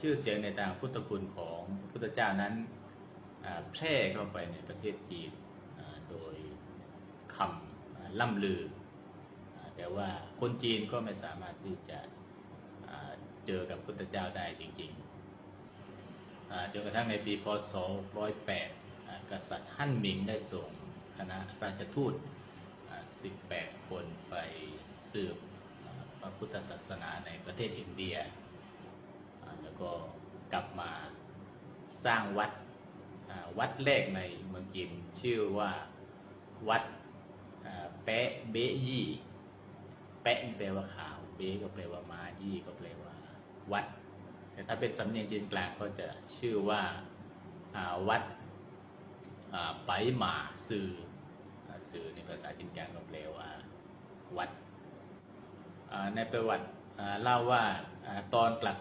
ชื่อเสียงในทางพุทธคุณของพระพุทธเจ้านั้นแพร่เข้าไปในประเทศจีนโดยคำล่ำลือ แต่ว่าคนจีนก็ไม่สามารถที่จะเจอกับพุทธเจ้าได้จริงๆจนกระทั่งในปีพศ 108 กษัตริย์ฮั่นหมิงได้ส่งคณะราชทูต 18 คนไปสืบพระพุทธศาสนาในประเทศอินเดีย ก็กลับมาสร้างวัดวัดแรกในเมืองจีนชื่อว่าวัดอ่าแปะเบยี่แปะแปลว่าขาวเบก็แปลว่ามายี่ก็แปลว่าวัด แต่ถ้าเป็นสำเนียงจีนกลางก็จะชื่อว่าวัดไปหมาซืออ่าซือในภาษาจีนกลางก็แปลว่าวัดในประวัติเล่าว่าอาตอนกลับ